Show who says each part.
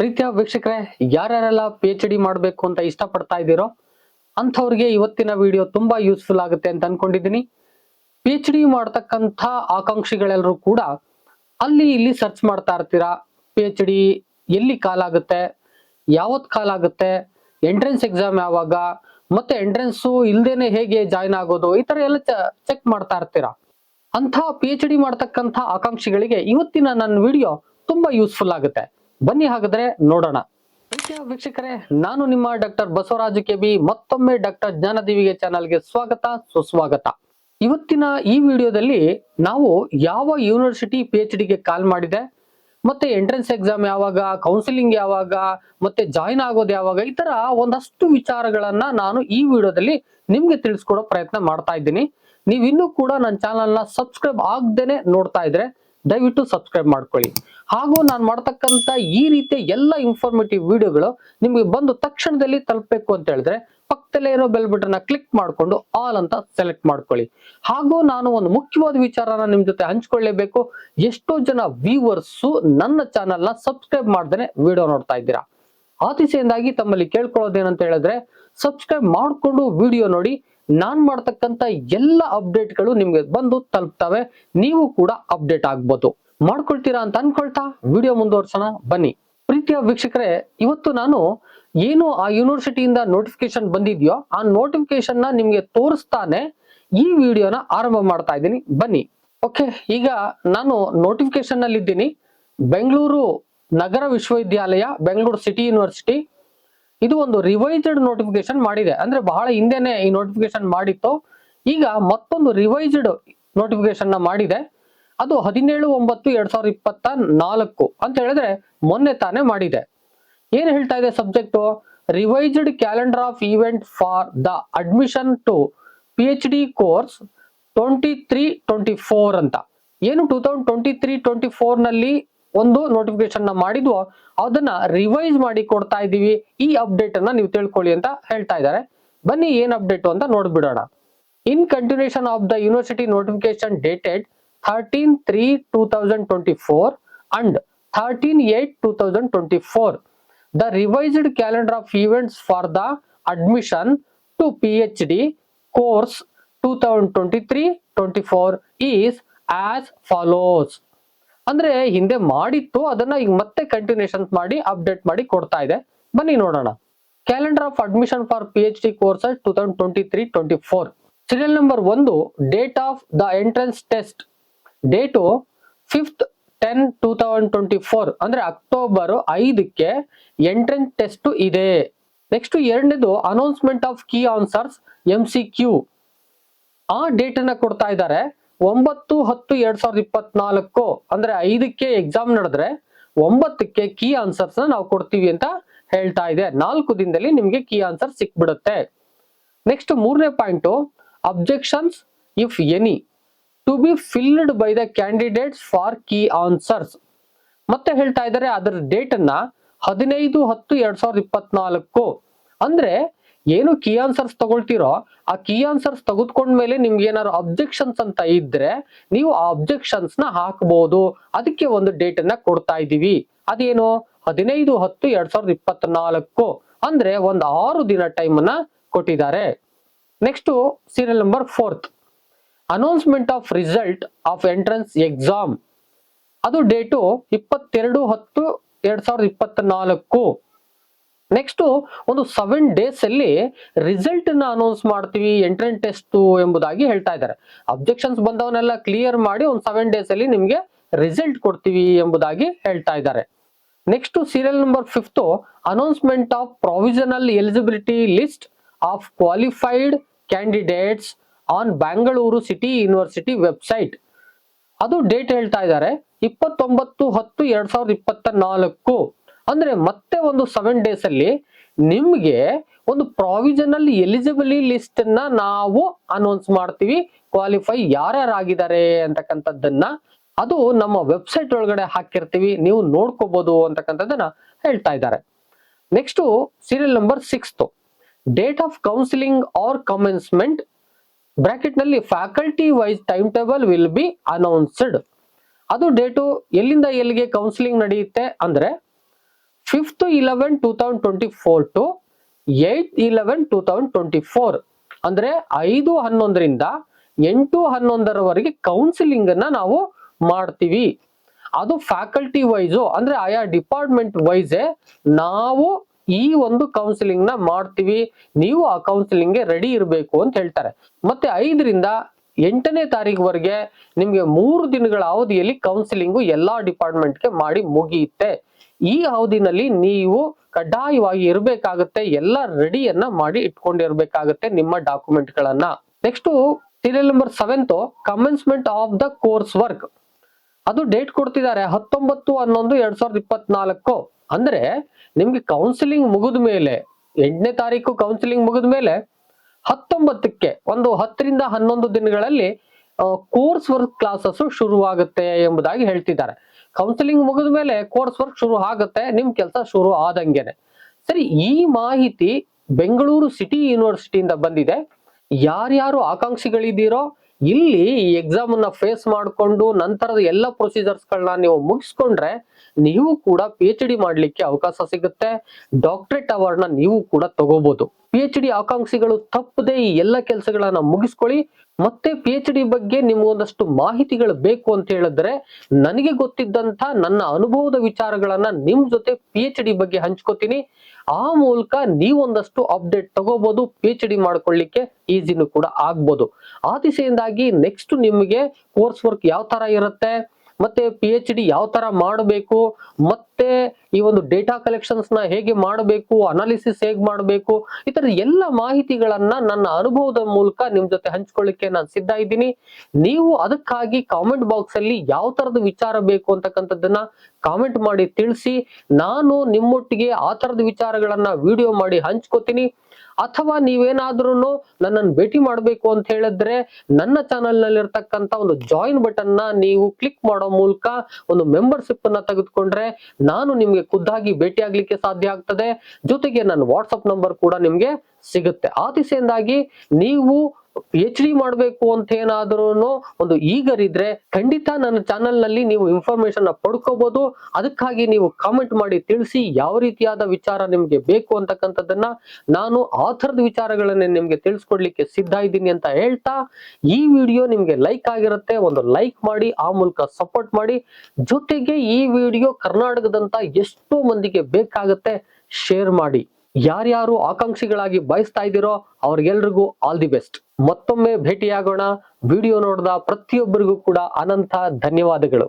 Speaker 1: ಪ್ರೀತಿಯ ವೀಕ್ಷಕರೇ, ಯಾರ್ಯಾರೆಲ್ಲ P H D ಮಾಡಬೇಕು ಅಂತ ಇಷ್ಟಪಡ್ತಾ ಇದ್ದೀರೋ, ಅಂಥವ್ರಿಗೆ ಇವತ್ತಿನ ವಿಡಿಯೋ ತುಂಬಾ ಯೂಸ್ಫುಲ್ ಆಗುತ್ತೆ ಅಂತ ಅನ್ಕೊಂಡಿದ್ದೀನಿ. ಪಿ ಎಚ್ ಡಿ ಮಾಡ್ತಕ್ಕಂಥ ಆಕಾಂಕ್ಷಿಗಳೆಲ್ಲರೂ ಕೂಡ ಅಲ್ಲಿ ಇಲ್ಲಿ ಸರ್ಚ್ ಮಾಡ್ತಾ ಇರ್ತೀರಾ? ಪಿ ಎಚ್ ಡಿ ಎಲ್ಲಿ ಕಾಲಾಗುತ್ತೆ ಯಾವತ್ತು ಕಾಲಾಗುತ್ತೆ ಎಂಟ್ರೆನ್ಸ್ ಎಕ್ಸಾಮ್ ಯಾವಾಗ? ಮತ್ತೆ ಎಂಟ್ರೆನ್ಸು ಇಲ್ದೇನೆ ಹೇಗೆ ಜಾಯ್ನ್ ಆಗೋದು? ಈ ಥರ ಎಲ್ಲ ಚೆಕ್ ಮಾಡ್ತಾ ಇರ್ತೀರಾ? ಅಂಥ ಪಿ ಎಚ್ ಡಿ ಮಾಡ್ತಕ್ಕಂಥ ಆಕಾಂಕ್ಷಿಗಳಿಗೆ ಇವತ್ತಿನ ನನ್ನ ವಿಡಿಯೋ ತುಂಬಾ ಯೂಸ್ಫುಲ್ ಆಗುತ್ತೆ. ಬನ್ನಿ ಹಾಗಾದ್ರೆ ನೋಡೋಣ. ವೀಕ್ಷಕರೇ ನಾನು ನಿಮ್ಮ ಡಾಕ್ಟರ್ ಬಸವರಾಜು ಕೆ ಬಿ ಮತ್ತೊಮ್ಮೆ ಡಾಕ್ಟರ್ ಜ್ಞಾನದೇವಿಗೆ ಚಾನಲ್ಗೆ ಸ್ವಾಗತ ಸುಸ್ವಾಗತ. ಇವತ್ತಿನ ಈ ವಿಡಿಯೋದಲ್ಲಿ ನಾವು ಯಾವ ಯೂನಿವರ್ಸಿಟಿ ಪಿ ಎಚ್ ಡಿಗೆ ಕಾಲ್ ಮಾಡಿದೆ ಮತ್ತೆ ಎಂಟ್ರೆನ್ಸ್ ಎಕ್ಸಾಮ್ ಯಾವಾಗ ಕೌನ್ಸಿಲಿಂಗ್ ಯಾವಾಗ ಮತ್ತೆ ಜಾಯಿನ್ ಆಗೋದು ಯಾವಾಗ ಈ ತರ ಒಂದಷ್ಟು ವಿಚಾರಗಳನ್ನ ನಾನು ಈ ವಿಡಿಯೋದಲ್ಲಿ ನಿಮ್ಗೆ ತಿಳಿಸ್ಕೊಡೋ ಪ್ರಯತ್ನ ಮಾಡ್ತಾ ಇದ್ದೀನಿ. ನೀವಿನ್ನೂ ಕೂಡ ನನ್ನ ಚಾನಲ್ನ ಸಬ್ಸ್ಕ್ರೈಬ್ ಆಗ್ದೇನೆ ನೋಡ್ತಾ ಇದ್ರೆ ದಯವಿಟ್ಟು ಸಬ್ಸ್ಕ್ರೈಬ್ ಮಾಡ್ಕೊಳ್ಳಿ. ಹಾಗೂ ನಾನು ಮಾಡ್ತಕ್ಕಂಥ ಈ ರೀತಿಯ ಎಲ್ಲ ಇನ್ಫಾರ್ಮೇಟಿವ್ ವಿಡಿಯೋಗಳು ನಿಮಗೆ ಬಂದು ತಕ್ಷಣದಲ್ಲಿ ತಲುಪಬೇಕು ಅಂತ ಹೇಳಿದ್ರೆ ಪಕ್ಕದಲ್ಲೇ ಇರೋ ಬೆಲ್ ಬಟನ್ ಕ್ಲಿಕ್ ಮಾಡಿಕೊಂಡು ಆಲ್ ಅಂತ ಸೆಲೆಕ್ಟ್ ಮಾಡ್ಕೊಳ್ಳಿ. ಹಾಗೂ ನಾನು ಒಂದು ಮುಖ್ಯವಾದ ವಿಚಾರನ ನಿಮ್ ಜೊತೆ ಹಂಚ್ಕೊಳ್ಳೇಬೇಕು. ಎಷ್ಟೋ ಜನ ವ್ಯೂವರ್ಸು ನನ್ನ ಚಾನಲ್ ಸಬ್ಸ್ಕ್ರೈಬ್ ಮಾಡ್ದೇನೆ ವಿಡಿಯೋ ನೋಡ್ತಾ ಇದ್ದೀರಾ. ಆತಿಸೆಯಿಂದಾಗಿ ತಮ್ಮಲ್ಲಿ ಕೇಳ್ಕೊಳ್ಳೋದೇನಂತ ಹೇಳಿದ್ರೆ ಸಬ್ಸ್ಕ್ರೈಬ್ ಮಾಡಿಕೊಂಡು ವಿಡಿಯೋ ನೋಡಿ ನಾನ್ ಮಾಡ್ತಕ್ಕಂಥ ಎಲ್ಲ ಅಪ್ಡೇಟ್ಗಳು ನಿಮ್ಗೆ ಬಂದು ತಲುಪ್ತವೆ. ನೀವು ಕೂಡ ಅಪ್ಡೇಟ್ ಆಗ್ಬೋದು. ಮಾಡ್ಕೊಳ್ತೀರಾ ಅಂತ ಅನ್ಕೊಳ್ತಾ ವಿಡಿಯೋ ಮುಂದುವರ್ಸೋಣ. ಬನ್ನಿ. ಪ್ರೀತಿಯ ವೀಕ್ಷಕರೇ, ಇವತ್ತು ನಾನು ಏನು ಆ ಯೂನಿವರ್ಸಿಟಿಯಿಂದ ನೋಟಿಫಿಕೇಶನ್ ಬಂದಿದೆಯೋ, ಆ ನೋಟಿಫಿಕೇಶನ್ನ ನಿಮ್ಗೆ ತೋರಿಸ್ತಾನೆ. ಈ ವಿಡಿಯೋನ ಆರಂಭ ಮಾಡ್ತಾ ಇದ್ದೀನಿ. ಬನ್ನಿ. ಓಕೆ ಈಗ ನಾನು ನೋಟಿಫಿಕೇಶನ್ ಅಲ್ಲಿ ಇದ್ದೀನಿ ಬೆಂಗಳೂರು ನಗರ ವಿಶ್ವವಿದ್ಯಾಲಯ, ಬೆಂಗಳೂರು ಸಿಟಿ ಯೂನಿವರ್ಸಿಟಿ ಇದು ಒಂದು ರಿವೈಸ್ಡ್ ನೋಟಿಫಿಕೇಶನ್ ಮಾಡಿದೆ. ಅಂದ್ರೆ ಬಹಳ ಹಿಂದೆನೆ ಈ ನೋಟಿಫಿಕೇಶನ್ ಮಾಡಿತ್ತು. ಈಗ ಮತ್ತೊಂದು ರಿವೈಸ್ಡ್ ನೋಟಿಫಿಕೇಶನ್ನ ಮಾಡಿದೆ. ಅದು ಹದಿನೇಳು ಒಂಬತ್ತು ಎರಡ್ ಸಾವಿರದ ಇಪ್ಪತ್ತ ನಾಲ್ಕು ಅಂತ ಹೇಳಿದ್ರೆ ಮೊನ್ನೆ ತಾನೇ ಮಾಡಿದೆ. ಏನ್ ಹೇಳ್ತಾ ಇದೆ subject revised calendar of event for the admission to P H D course twenty three twenty four ಅಂತ. ಏನು two thousand twenty three twenty ಫೋರ್ನಲ್ಲಿ ಒಂದು ನೋಟಿಫಿಕೇಶನ್ನ ಮಾಡಿದ್ವೋ, ಅದನ್ನ ರಿವೈಸ್ ಮಾಡಿ ಕೊಡ್ತಾ ಇದೀವಿ ಈ ಅಪ್ಡೇಟ್ ಅನ್ನ ನೀವು ತಿಳ್ಕೊಳ್ಳಿ ಅಂತ ಹೇಳ್ತಾ ಇದ್ದಾರೆ. ಬನ್ನಿ ಏನ್ ಅಪ್ಡೇಟ್ ಅಂತ ನೋಡ್ಬಿಡೋಣ. In continuation of the university notification dated thirteen three two thousand twenty four and thirteen eight two thousand twenty four the revised calendar of events for the admission to P H D course two thousand twenty three twenty four is as follows ಅಂದ್ರೆ ಹಿಂದೆ ಮಾಡಿತ್ತು, ಅದನ್ನ ಈಗ ಮತ್ತೆ continuation ಮಾಡಿ update ಮಾಡಿ ಕೊಡ್ತಾ ಇದೆ. ಬನ್ನಿ ನೋಡೋಣ. Calendar of admission for P H D course two thousand twenty three twenty four serial number ಒಂದು date of the entrance test date fifth ten two thousand twenty four ಅಂದ್ರೆ ಅಕ್ಟೋಬರ್ ಐದಕ್ಕೆ entrance test ಇದೆ. Next ಎರಡನೇದು announcement of key answers M C Q ಆ date ಅನ್ನ ಕೊಡ್ತಾ ಇದ್ದಾರೆ. ಒಂಬತ್ತು ಹತ್ತು ಎರಡ್ ಸಾವಿರದ ಇಪ್ಪತ್ನಾಲ್ಕು ಅಂದ್ರೆ ಐದಕ್ಕೆ ಎಕ್ಸಾಮ್ ನಡೆದ್ರೆ ಒಂಬತ್ತಕ್ಕೆ ಕೀ ಆನ್ಸರ್ಸ್ ನಾವು ಕೊಡ್ತೀವಿ ಅಂತ ಹೇಳ್ತಾ ಇದೆ. ನಾಲ್ಕು ದಿನದಲ್ಲಿ ನಿಮ್ಗೆ ಕೀ ಆನ್ಸರ್ ಸಿಕ್ಬಿಡುತ್ತೆ. ನೆಕ್ಸ್ಟ್ ಮೂರನೇ point objections if any to be filled by the candidates for key answers ಮತ್ತೆ ಹೇಳ್ತಾ ಇದ್ದಾರೆ, ಅದರ ಡೇಟ್ ಅನ್ನ ಹದಿನೈದು ಹತ್ತು ಎರಡ್ ಸಾವಿರದ ಇಪ್ಪತ್ನಾಲ್ಕು. ಅಂದ್ರೆ ಏನು ಕೀ ಆನ್ಸರ್ಸ್ ತಗೊಳ್ತಿರೋ ಆ ಕೀ ಆನ್ಸರ್ಸ್ ತೆಗೆದುಕೊಂಡ್ಮೇಲೆ ನಿಮ್ಗೆ ಏನಾದ್ರು ಅಬ್ಜೆಕ್ಷನ್ಸ್ ಅಂತ ಇದ್ರೆ ನೀವು ಆ ಅಬ್ಜೆಕ್ಷನ್ಸ್ನ ಹಾಕಬಹುದು ಅದಕ್ಕೆ ಒಂದು ಡೇಟ್ ಅನ್ನ ಕೊಡ್ತಾ ಇದೀವಿ ಅದೇನು? ಹದಿನೈದು ಹತ್ತು ಎರಡ್ ಸಾವಿರದ ಇಪ್ಪತ್ನಾಲ್ಕು ಅಂದ್ರೆ ಒಂದು ಆರು ದಿನ ಟೈಮ್ ಅನ್ನ ಕೊಟ್ಟಿದ್ದಾರೆ. Next serial number fourth announcement of result of entrance exam ಅದು ಡೇಟು ಇಪ್ಪತ್ತೆರಡು ಹತ್ತು ಎರಡ್ ಸಾವಿರದ ಇಪ್ಪತ್ನಾಲ್ಕು. ನೆಕ್ಸ್ಟ್ ಒಂದು ಸೆವೆನ್ ಡೇಸ್ ಅಲ್ಲಿ ರಿಸಲ್ಟ್ನ ಅನೌನ್ಸ್ ಮಾಡ್ತೀವಿ ಎಂಟ್ರೆನ್ ಟೆಸ್ಟ್ ಎಂಬುದಾಗಿ ಹೇಳ್ತಾ ಇದ್ದಾರೆ. ಅಬ್ಜೆಕ್ಷನ್ಸ್ ಬಂದವನ್ನೆಲ್ಲ ಕ್ಲಿಯರ್ ಮಾಡಿ ಒಂದು ಸೆವೆನ್ ಡೇಸ್ ಅಲ್ಲಿ ನಿಮ್ಗೆ ರಿಸಲ್ಟ್ ಕೊಡ್ತೀವಿ ಎಂಬುದಾಗಿ ಹೇಳ್ತಾ ಇದ್ದಾರೆ. Next serial number fifth announcement of provisional eligibility list of qualified candidates on Bangalore city university website ಅದು ಡೇಟ್ ಹೇಳ್ತಾ ಇದ್ದಾರೆ, ಇಪ್ಪತ್ತೊಂಬತ್ತು ಹತ್ತು ಎರಡ್ ಸಾವಿರದ ಇಪ್ಪತ್ತ ನಾಲ್ಕು ಅಂದ್ರೆ ಮತ್ತೆ ಒಂದು ಸೆವೆನ್ ಡೇಸ್ ಅಲ್ಲಿ ನಿಮ್ಗೆ ಒಂದು ಪ್ರಾವಿಷನಲ್ ಎಲಿಜಿಬಲಿ ಲಿಸ್ಟ್ನ ನಾವು ಅನೌನ್ಸ್ ಮಾಡ್ತೀವಿ. ಕ್ವಾಲಿಫೈ ಯಾರ್ಯಾರಾಗಿದ್ದಾರೆ ಅಂತಕ್ಕಂಥದ್ದನ್ನ ಅದು ನಮ್ಮ ವೆಬ್ಸೈಟ್ ಒಳಗಡೆ ಹಾಕಿರ್ತೀವಿ. ನೀವು ನೋಡ್ಕೋಬಹುದು ಅಂತಕ್ಕಂಥದ್ದನ್ನ ಹೇಳ್ತಾ ಇದ್ದಾರೆ. Next serial number sixth date of counselling or commencement ಬ್ರಾಕೆಟ್ನಲ್ಲಿ faculty wise time table will be announced ಅದು ಡೇಟು ಎಲ್ಲಿಂದ ಎಲ್ಲಿಗೆ ಕೌನ್ಸಿಲಿಂಗ್ ನಡೆಯುತ್ತೆ ಅಂದ್ರೆ fifth eleven two thousand twenty four to eight eleven two thousand twenty four ಅಂದ್ರೆ ಐದು ಹನ್ನೊಂದರಿಂದ ಎಂಟು ಹನ್ನೊಂದರವರೆಗೆ counselling ಅನ್ನ ನಾವು ಮಾಡ್ತೀವಿ. ಅದು ಫ್ಯಾಕಲ್ಟಿ ವೈಸು ಅಂದ್ರೆ ಆಯಾ ಡಿಪಾರ್ಟ್ಮೆಂಟ್ ವೈಸೇ ನಾವು ಈ ಒಂದು ಕೌನ್ಸಿಲಿಂಗ್ನ ಮಾಡ್ತೀವಿ. ನೀವು ಆ ಕೌನ್ಸಿಲಿಂಗ್ಗೆ ರೆಡಿ ಇರಬೇಕು ಅಂತ ಹೇಳ್ತಾರೆ. ಮತ್ತೆ ಐದರಿಂದ ಎಂಟನೇ ತಾರೀಕುವರೆಗೆ ನಿಮಗೆ ಮೂರು ದಿನಗಳ ಅವಧಿಯಲ್ಲಿ ಕೌನ್ಸಿಲಿಂಗು ಎಲ್ಲಾ ಡಿಪಾರ್ಟ್ಮೆಂಟ್ಗೆ ಮಾಡಿ ಮುಗಿಯುತ್ತೆ. ಈ ಅವಧಿನಲ್ಲಿ ನೀವು ಕಡ್ಡಾಯವಾಗಿ ಇರಬೇಕಾಗತ್ತೆ, ಎಲ್ಲ ರೆಡಿಯನ್ನ ಮಾಡಿ ಇಟ್ಕೊಂಡಿರ್ಬೇಕಾಗತ್ತೆ ನಿಮ್ಮ ಡಾಕ್ಯುಮೆಂಟ್ ಗಳನ್ನ next serial number seventh commencement of the course work ಅದು ಡೇಟ್ ಕೊಡ್ತಿದ್ದಾರೆ, ಹತ್ತೊಂಬತ್ತು ಹನ್ನೊಂದು ಎರಡ್ ಸಾವಿರದ ಇಪ್ಪತ್ನಾಲ್ಕು. ಅಂದ್ರೆ ನಿಮ್ಗೆ ಕೌನ್ಸಿಲಿಂಗ್ ಮುಗಿದ ಮೇಲೆ, ಎಂಟನೇ ತಾರೀಕು ಕೌನ್ಸಿಲಿಂಗ್ ಮುಗಿದ ಮೇಲೆ ಹತ್ತೊಂಬತ್ತಕ್ಕೆ, ಒಂದು ಹತ್ತರಿಂದ ಹನ್ನೊಂದು ದಿನಗಳಲ್ಲಿ ಕೋರ್ಸ್ ವರ್ಕ್ ಕ್ಲಾಸಸ್ ಶುರುವಾಗುತ್ತೆ ಎಂಬುದಾಗಿ ಹೇಳ್ತಿದ್ದಾರೆ. ಕೌನ್ಸಿಲಿಂಗ್ ಮುಗಿದ ಮೇಲೆ ಕೋರ್ಸ್ ವರ್ಕ್ ಶುರು ಆಗುತ್ತೆ, ನಿಮ್ ಕೆಲಸ ಶುರು ಆದಂಗೆನೆ. ಸರಿ, ಈ ಮಾಹಿತಿ ಬೆಂಗಳೂರು ಸಿಟಿ ಯೂನಿವರ್ಸಿಟಿಯಿಂದ ಬಂದಿದೆ. ಯಾರ್ಯಾರು ಆಕಾಂಕ್ಷಿಗಳಿದ್ದೀರೋ, ಇಲ್ಲಿ ಈ ಎಕ್ಸಾಮ್ ಅನ್ನ ಫೇಸ್ ಮಾಡಿಕೊಂಡು ನಂತರದ ಎಲ್ಲ ಪ್ರೊಸೀಜರ್ಸ್ ಗಳನ್ನ ನೀವು ಮುಗಿಸ್ಕೊಂಡ್ರೆ, ನೀವು ಕೂಡ ಪಿ ಎಚ್ ಡಿ ಮಾಡ್ಲಿಕ್ಕೆ ಅವಕಾಶ ಸಿಗುತ್ತೆ. ಡಾಕ್ಟರೇಟ್ ಅವಾರ್ಡ್ನ ನೀವು ಕೂಡ ತಗೋಬಹುದು ಪಿ ಎಚ್ ಡಿ ಆಕಾಂಕ್ಷಿಗಳು ತಪ್ಪದೆ ಈ ಎಲ್ಲ ಕೆಲಸಗಳನ್ನ ಮುಗಿಸ್ಕೊಳ್ಳಿ. ಮತ್ತೆ ಪಿ ಎಚ್ ಡಿ ಬಗ್ಗೆ ನಿಮ್ಗೊಂದಷ್ಟು ಮಾಹಿತಿಗಳು ಬೇಕು ಅಂತ ಹೇಳಿದ್ರೆ ನನಗೆ ಗೊತ್ತಿದ್ದಂತ ನನ್ನ ಅನುಭವದ ವಿಚಾರಗಳನ್ನ ನಿಮ್ ಜೊತೆ ಪಿ ಎಚ್ ಡಿ ಬಗ್ಗೆ ಹಂಚ್ಕೋತೀನಿ. ಆ ಮೂಲಕ ನೀವೊಂದಷ್ಟು ಅಪ್ಡೇಟ್ ತಗೋಬಹುದು ಪಿ ಎಚ್ ಡಿ ಮಾಡ್ಕೊಳ್ಳಿಕ್ಕೆ ಈಸಿನೂ ಕೂಡ ಆಗ್ಬೋದು. ಆ ದಿಸೆಯಿಂದಾಗಿ ನೆಕ್ಸ್ಟ್ ನಿಮಗೆ ಕೋರ್ಸ್ ವರ್ಕ್ ಯಾವ ತರ ಇರುತ್ತೆ? ಮತ್ತೆ ಪಿ ಎಚ್ ಡಿ ಯಾವ ತರ ಮಾಡಬೇಕು, ಮತ್ತೆ ಈ ಒಂದು ಡೇಟಾ ಕಲೆಕ್ಷನ್ಸ್ನ ಹೇಗೆ ಮಾಡಬೇಕು ಅನಾಲಿಸಿಸ್ ಹೇಗೆ ಮಾಡಬೇಕು, ಈ ತರ ಎಲ್ಲ ಮಾಹಿತಿಗಳನ್ನ ನನ್ನ ಅನುಭವದ ಮೂಲಕ ನಿಮ್ ಜೊತೆ ಹಂಚ್ಕೊಳ್ಳಿಕ್ಕೆ ನಾನು ಸಿದ್ಧ ಇದ್ದೀನಿ. ನೀವು ಅದಕ್ಕಾಗಿ ಕಾಮೆಂಟ್ ಬಾಕ್ಸ್ ಅಲ್ಲಿ ಯಾವ ತರದ ವಿಚಾರ ಬೇಕು ಅಂತಕ್ಕಂಥದ್ದನ್ನ ಕಾಮೆಂಟ್ ಮಾಡಿ ತಿಳಿಸಿ. ನಾನು ನಿಮ್ಮೊಟ್ಟಿಗೆ ಆ ತರದ ವಿಚಾರಗಳನ್ನ ವಿಡಿಯೋ ಮಾಡಿ ಹಂಚ್ಕೋತೀನಿ. ಅಥವಾ ನೀವೇನಾದ್ರೂ ನನ್ನನ್ನು ಭೇಟಿ ಮಾಡಬೇಕು ಅಂತ ಹೇಳಿದ್ರೆ ನನ್ನ ಚಾನೆಲ್ನಲ್ಲಿ ಇರ್ತಕ್ಕಂತ ಒಂದು ಜಾಯಿನ್ ಬಟನ್ನ ನೀವು ಕ್ಲಿಕ್ ಮಾಡೋ ಮೂಲಕ ಒಂದು ಮೆಂಬರ್ಶಿಪ್ ಅನ್ನ ತೆಗೆದುಕೊಂಡ್ರೆ ನಾನು ನಿಮ್ಗೆ ಖುದ್ದಾಗಿ ಭೇಟಿ ಆಗ್ಲಿಕ್ಕೆ ಸಾಧ್ಯ ಆಗ್ತದೆ. ಜೊತೆಗೆ ನನ್ನ ವಾಟ್ಸಪ್ ನಂಬರ್ ಕೂಡ ನಿಮ್ಗೆ ಸಿಗುತ್ತೆ. ಆ ದಿಸೆಯಿಂದಾಗಿ ನೀವು ಎಚ್ ಡಿ ಮಾಡಬೇಕು ಅಂತ ಏನಾದ್ರೂ ಒಂದು ಈಗರಿದ್ರೆ ಖಂಡಿತ ನನ್ನ ಚಾನೆಲ್ನಲ್ಲಿ ನೀವು ಇನ್ಫಾರ್ಮೇಶನ್ ಪಡ್ಕೋಬಹುದು ಅದಕ್ಕಾಗಿ ನೀವು ಕಾಮೆಂಟ್ ಮಾಡಿ ತಿಳಿಸಿ ಯಾವ ರೀತಿಯಾದ ವಿಚಾರ ನಿಮ್ಗೆ ಬೇಕು ಅಂತಕ್ಕಂಥದ್ದನ್ನ ನಾನು ಆ ವಿಚಾರಗಳನ್ನೇ ವಿಚಾರಗಳನ್ನ ನಿಮ್ಗೆ ತಿಳಿಸ್ಕೊಡ್ಲಿಕ್ಕೆ ಸಿದ್ಧ ಇದ್ದೀನಿ ಅಂತ ಹೇಳ್ತಾ ಈ ವಿಡಿಯೋ ನಿಮ್ಗೆ ಲೈಕ್ ಆಗಿರುತ್ತೆ ಒಂದು ಲೈಕ್ ಮಾಡಿ ಆ ಮೂಲಕ ಸಪೋರ್ಟ್ ಮಾಡಿ. ಜೊತೆಗೆ ಈ ವಿಡಿಯೋ ಕರ್ನಾಟಕದಂತ ಎಷ್ಟೋ ಮಂದಿಗೆ ಬೇಕಾಗುತ್ತೆ ಶೇರ್ ಮಾಡಿ. ಯಾರ್ಯಾರು ಆಕಾಂಕ್ಷಿಗಳಾಗಿ ಬಯಸ್ತಾ ಇದ್ದೀರೋ ಅವ್ರಿಗೆಲ್ರಿಗೂ ಆಲ್ ದಿ ಬೆಸ್ಟ್ ಮತ್ತೊಮ್ಮೆ ಭೇಟಿಯಾಗೋಣ. ವಿಡಿಯೋ ನೋಡಿದ ಪ್ರತಿಯೊಬ್ಬರಿಗೂ ಕೂಡ ಅನಂತ ಧನ್ಯವಾದಗಳು.